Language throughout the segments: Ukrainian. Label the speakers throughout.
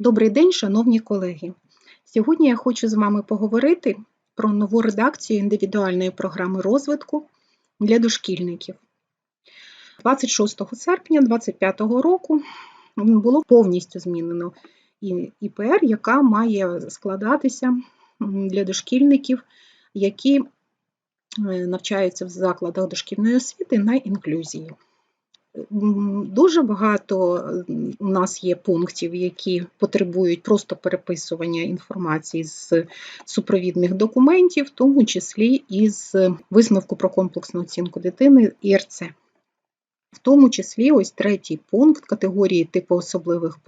Speaker 1: Добрий день, шановні колеги! Сьогодні я хочу з вами поговорити про нову редакцію індивідуальної програми розвитку для дошкільників. 26 серпня 2025 року було повністю змінено ІПР, яка має складатися для дошкільників, які е, навчаються в закладах дошкільної освіти на інклюзії. Дуже багато у нас є пунктів, які потребують просто переписування інформації з супровідних документів, в тому числі із висновку про комплексну оцінку дитини ІРЦ. В тому числі ось третій пункт категорії типу особливих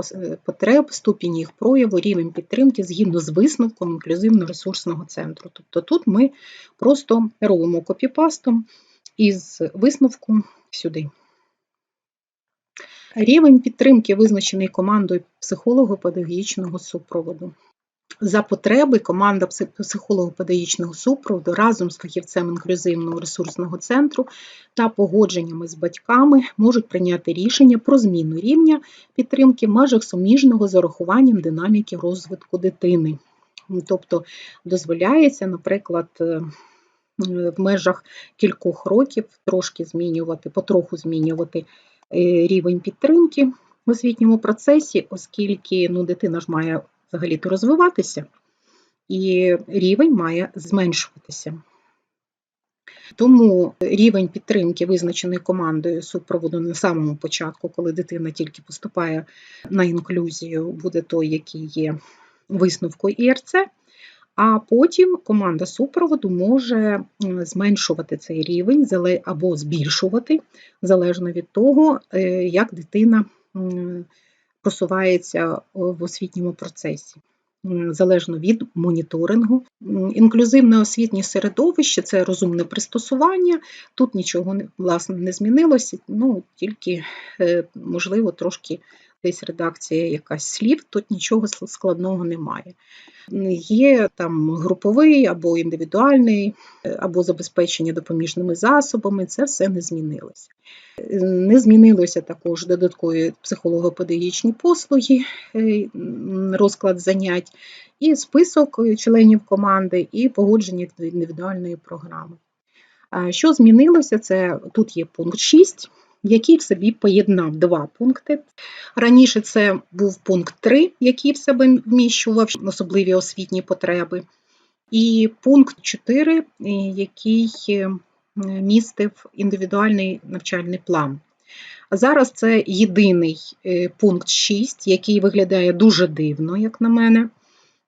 Speaker 1: потреб, ступінь їх прояву, рівень підтримки згідно з висновком інклюзивно-ресурсного центру. Тобто тут ми просто робимо копіпастом із висновку сюди. Рівень підтримки визначений командою психолого-педагогічного супроводу. За потреби команда психолого-педагогічного супроводу разом з фахівцем інклюзивного ресурсного центру та погодженнями з батьками можуть прийняти рішення про зміну рівня підтримки в межах суміжного з урахуванням динаміки розвитку дитини. Тобто дозволяється, наприклад, е, в межах кількох років трошки змінювати, потроху змінювати рівень підтримки в освітньому процесі, оскільки ну, дитина ж має взагалі-то розвиватися, і рівень має зменшуватися. Тому рівень підтримки, визначений командою супроводу на самому початку, коли дитина тільки поступає на інклюзію, буде той, який є висновкою ІРЦ, а потім команда супроводу може зменшувати цей рівень або збільшувати, залежно від того, е, як дитина просувається в освітньому процесі. Залежно від моніторингу. Інклюзивне освітнє середовище це розумне пристосування. Тут нічого власне не змінилося, ну тільки, е, можливо, трошки десь редакція якась слів, тут нічого складного немає. Є там груповий або індивідуальний, або забезпечення допоміжними засобами, це все не змінилося. Не змінилося також додаткові психолого-педагогічні послуги, е, розклад занять, і список членів команди, і погодження індивідуальної програми. Що змінилося? Це Тут є пункт 6 який в собі поєднав два пункти. Раніше це був пункт 3, який в себе вміщував особливі освітні потреби, і пункт 4, який е, містив індивідуальний навчальний план. Зараз це єдиний е, пункт 6, який виглядає дуже дивно, як на мене.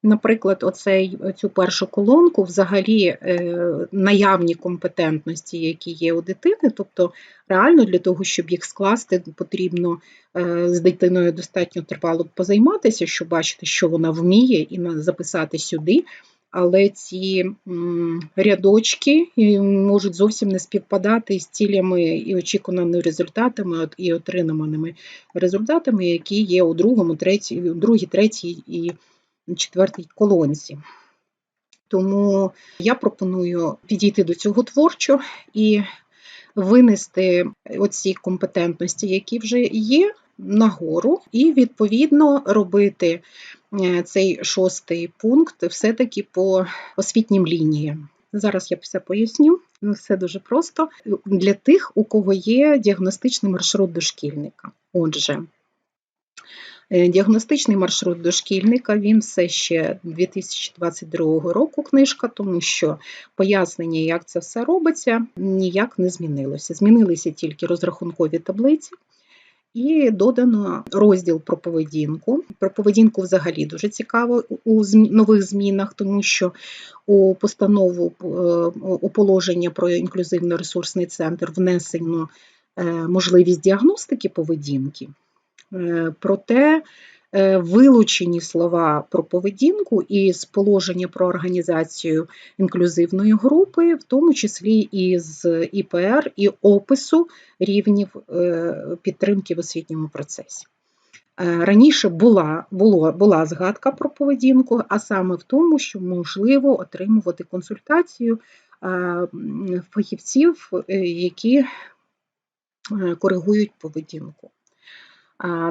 Speaker 1: Наприклад, оцей, цю першу колонку, взагалі е, наявні компетентності, які є у дитини, тобто реально для того, щоб їх скласти, потрібно е, з дитиною достатньо тривало позайматися, щоб бачити, що вона вміє, і записати сюди. Але ці рядочки е, можуть зовсім не співпадати з цілями і очікуваними результатами, і отриманими результатами, які є у другому, третій, другій, третій і четвертій колонці. Тому я пропоную підійти до цього творчо і винести оці компетентності, які вже є, нагору, і, відповідно, робити е, цей шостий пункт все-таки по освітнім лініям. Зараз я все поясню, ну, все дуже просто для тих, у кого є діагностичний маршрут дошкільника. Отже, діагностичний маршрут дошкільника він все ще 2022 року книжка, тому що пояснення, як це все робиться, ніяк не змінилося. Змінилися тільки розрахункові таблиці. І додано розділ про поведінку. Про поведінку взагалі дуже цікаво у нових змінах, тому що у постанову е, у положення про інклюзивно-ресурсний центр внесено е, можливість діагностики поведінки. Е, проте е, вилучені слова про поведінку і положення про організацію інклюзивної групи, в тому числі і з ІПР і опису рівнів е, підтримки в освітньому процесі. Раніше була була, була згадка про поведінку, а саме в тому, що можливо отримувати консультацію фахівців, які коригують поведінку.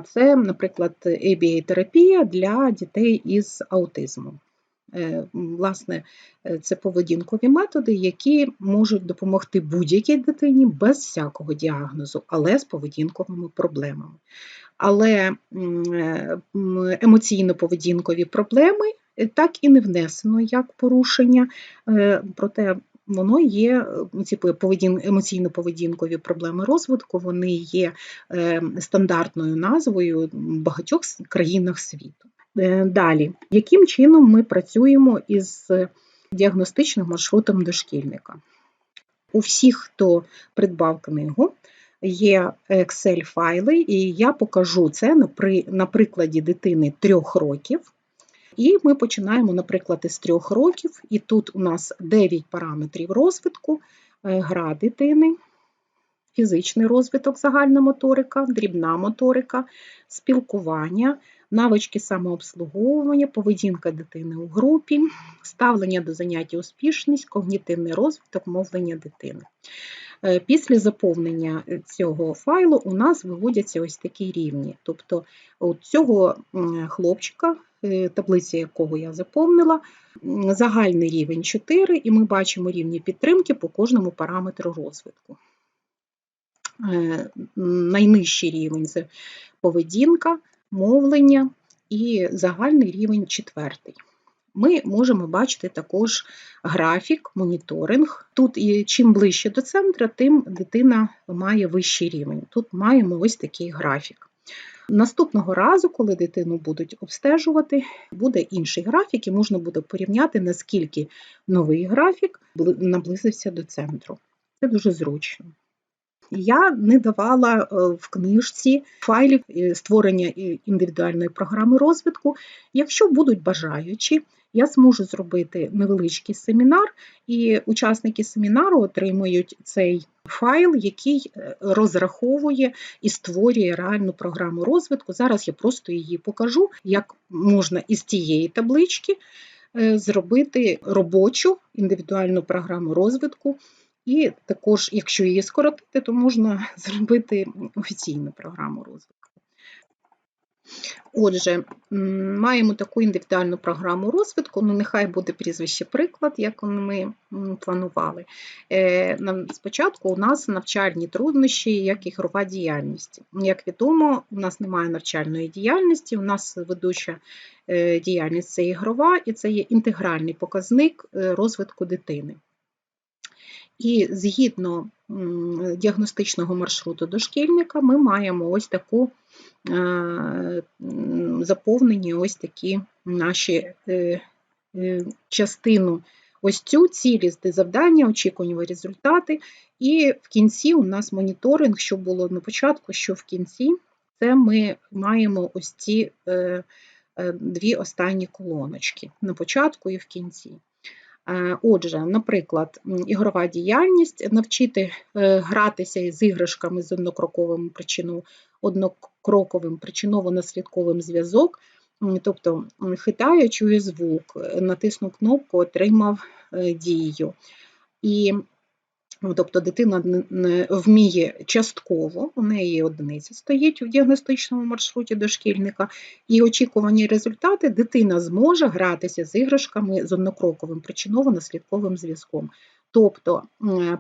Speaker 1: Це, наприклад, ABA-терапія для дітей із аутизмом. Е, Власне, е, це поведінкові методи, які можуть допомогти будь-якій дитині без всякого діагнозу, але з поведінковими проблемами. Але е, емоційно-поведінкові проблеми так і не внесено як порушення, проте воно є е, ці поведін, емоційно-поведінкові проблеми розвитку, вони є е, стандартною назвою в багатьох країнах світу. Е, Далі, яким чином ми працюємо із діагностичним маршрутом дошкільника? У всіх, хто придбав книгу, є Excel-файли, і я покажу це на, при, на прикладі дитини трьох років. І ми починаємо, наприклад, із трьох років, і тут у нас 9 параметрів розвитку, е, гра дитини, фізичний розвиток, загальна моторика, дрібна моторика, спілкування, навички самообслуговування, поведінка дитини у групі, ставлення до заняття успішність, когнітивний розвиток, мовлення дитини. Е, Після заповнення цього файлу у нас виводяться ось такі рівні. Тобто у цього хлопчика, таблиця якого я заповнила, загальний рівень 4, і ми бачимо рівні підтримки по кожному параметру розвитку. Е, Найнижчий рівень це поведінка, мовлення і загальний рівень четвертий. Ми можемо бачити також графік, моніторинг. Тут чим ближче до центра, тим дитина має вищий рівень. Тут маємо ось такий графік. Наступного разу, коли дитину будуть обстежувати, буде інший графік, і можна буде порівняти, наскільки новий графік наблизився до центру. Це дуже зручно. Я не давала е, в книжці файлів е, створення індивідуальної програми розвитку. Якщо будуть бажаючі, я зможу зробити невеличкий семінар, і учасники семінару отримують цей файл, який е, розраховує і створює реальну програму розвитку. Зараз я просто її покажу, як можна із тієї таблички е, зробити робочу індивідуальну програму розвитку. І також, якщо її скоротити, то можна зробити офіційну програму розвитку. Отже, маємо таку індивідуальну програму розвитку, ну нехай буде прізвище приклад, як ми планували. Е, Спочатку у нас навчальні труднощі, як ігрова діяльність. Як відомо, у нас немає навчальної діяльності, у нас ведуча е, діяльність це ігрова, і це є інтегральний показник е, розвитку дитини. І згідно діагностичного маршруту дошкільника ми маємо ось таку е, заповнені ось такі наші е, е, частину. Ось цю цілісти завдання, очікувані результати. І в кінці у нас моніторинг, що було на початку, що в кінці, це ми маємо ось ці дві останні колоночки на початку і в кінці. Е, Отже, наприклад, ігрова діяльність навчити е, гратися із іграшками з однокроковим причину, однокроковим причиново-наслідковим зв'язок, тобто хитаючи звук, е, натиснув кнопку, отримав дію. І Ну, Тобто дитина вміє частково, у неї одиниця стоїть в діагностичному маршруті дошкільника, і очікувані результати дитина зможе гратися з іграшками з однокроковим причиново-наслідковим зв'язком. Тобто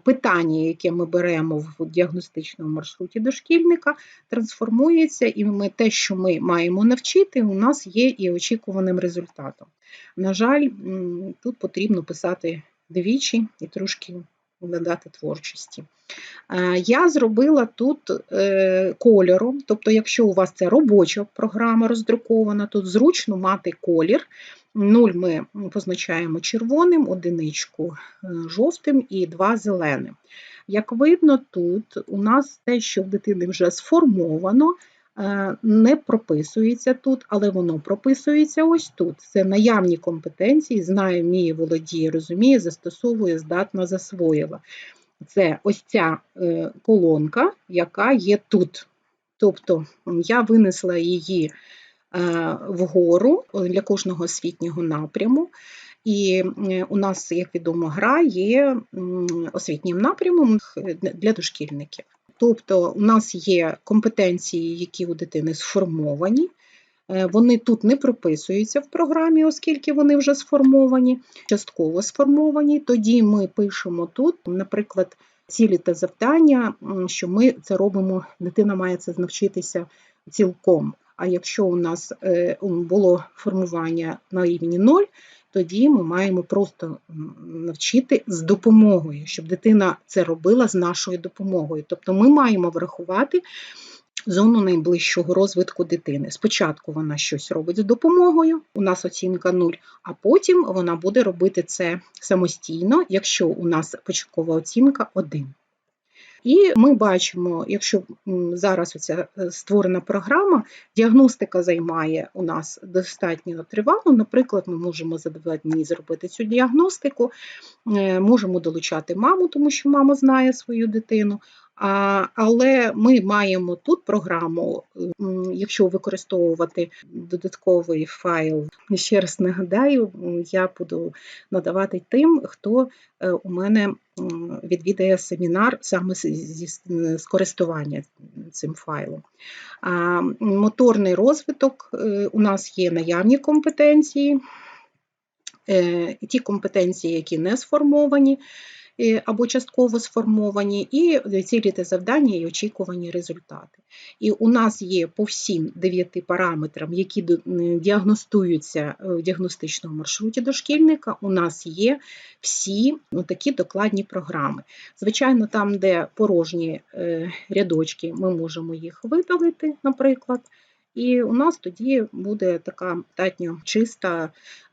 Speaker 1: питання, яке ми беремо в діагностичному маршруті дошкільника, трансформується, і ми те, що ми маємо навчити, у нас є і очікуваним результатом. На жаль, тут потрібно писати двічі і трошки додати творчості. Е, Я зробила тут е, кольором, тобто, якщо у вас це робоча програма роздрукована, тут зручно мати колір. Нуль ми позначаємо червоним, одиничку е, жовтим і два зеленим. Як видно, тут у нас те, що в дитини вже сформовано, не прописується тут, але воно прописується ось тут. Це наявні компетенції, знає, вміє, володіє, розуміє, застосовує, здатна, засвоїла. Це ось ця е, колонка, яка є тут. Тобто я винесла її е, вгору е, для кожного освітнього напряму. І е, у нас, як відомо, гра є освітнім напрямом для дошкільників. Тобто у нас є компетенції, які у дитини сформовані, Е, Вони тут не прописуються в програмі, оскільки вони вже сформовані, частково сформовані. Тоді ми пишемо тут, наприклад, цілі та завдання, що ми це робимо, дитина має це навчитися цілком. А якщо у нас е, було формування на рівні 0, тоді ми маємо просто навчити з допомогою, щоб дитина це робила з нашою допомогою. Тобто ми маємо врахувати зону найближчого розвитку дитини. Спочатку вона щось робить з допомогою, у нас оцінка 0, а потім вона буде робити це самостійно, якщо у нас початкова оцінка 1. І ми бачимо, якщо зараз оця е, створена програма, діагностика займає у нас достатньо тривало. Наприклад, ми можемо за два дні зробити цю діагностику, е, можемо долучати маму, тому що мама знає свою дитину. Але ми маємо тут програму, якщо використовувати додатковий файл, ще раз нагадаю, я буду надавати тим, хто е, у мене відвідає семінар саме з, користування цим файлом. Моторний розвиток е, у нас є наявні компетенції, е, ті компетенції, які не сформовані е, або частково сформовані, і цілі та завдання і очікувані результати. І у нас є по всім дев'яти параметрам, які діагностуються в діагностичному маршруті дошкільника, у нас є всі ну, такі докладні програми. Звичайно, там, де порожні е, рядочки, ми можемо їх видалити, наприклад. І у нас тоді буде така достатньо чиста, е,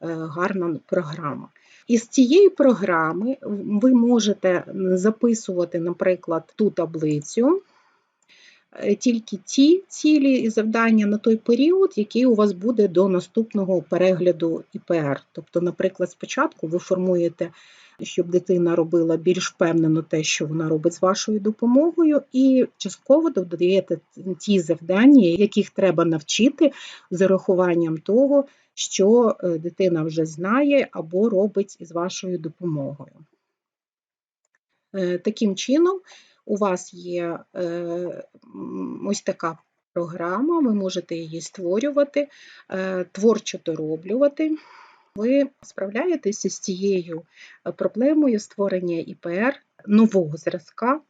Speaker 1: гарна програма. Із цієї програми ви можете записувати, наприклад, ту таблицю, е, тільки ті цілі і завдання на той період, який у вас буде до наступного перегляду ІПР. Тобто, наприклад, спочатку ви формуєте, щоб дитина робила більш впевнено те, що вона робить з вашою допомогою, і частково додаєте ті завдання, яких треба навчити з урахуванням того, що е, дитина вже знає або робить із вашою допомогою. Е, Таким чином, у вас є е, ось така програма, ви можете її створювати, творчо дороблювати. Ви справляєтеся з цією проблемою створення ІПР нового зразка,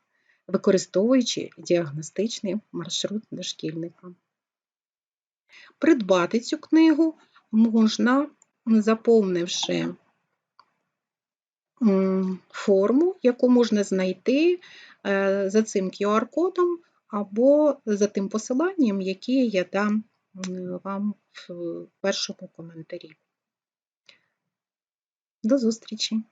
Speaker 1: використовуючи діагностичний маршрут дошкільника. Придбати цю книгу можна, заповнивши форму, яку можна знайти е, за цим QR-кодом або за тим посиланням, яке я дам вам в першому коментарі. До зустрічі!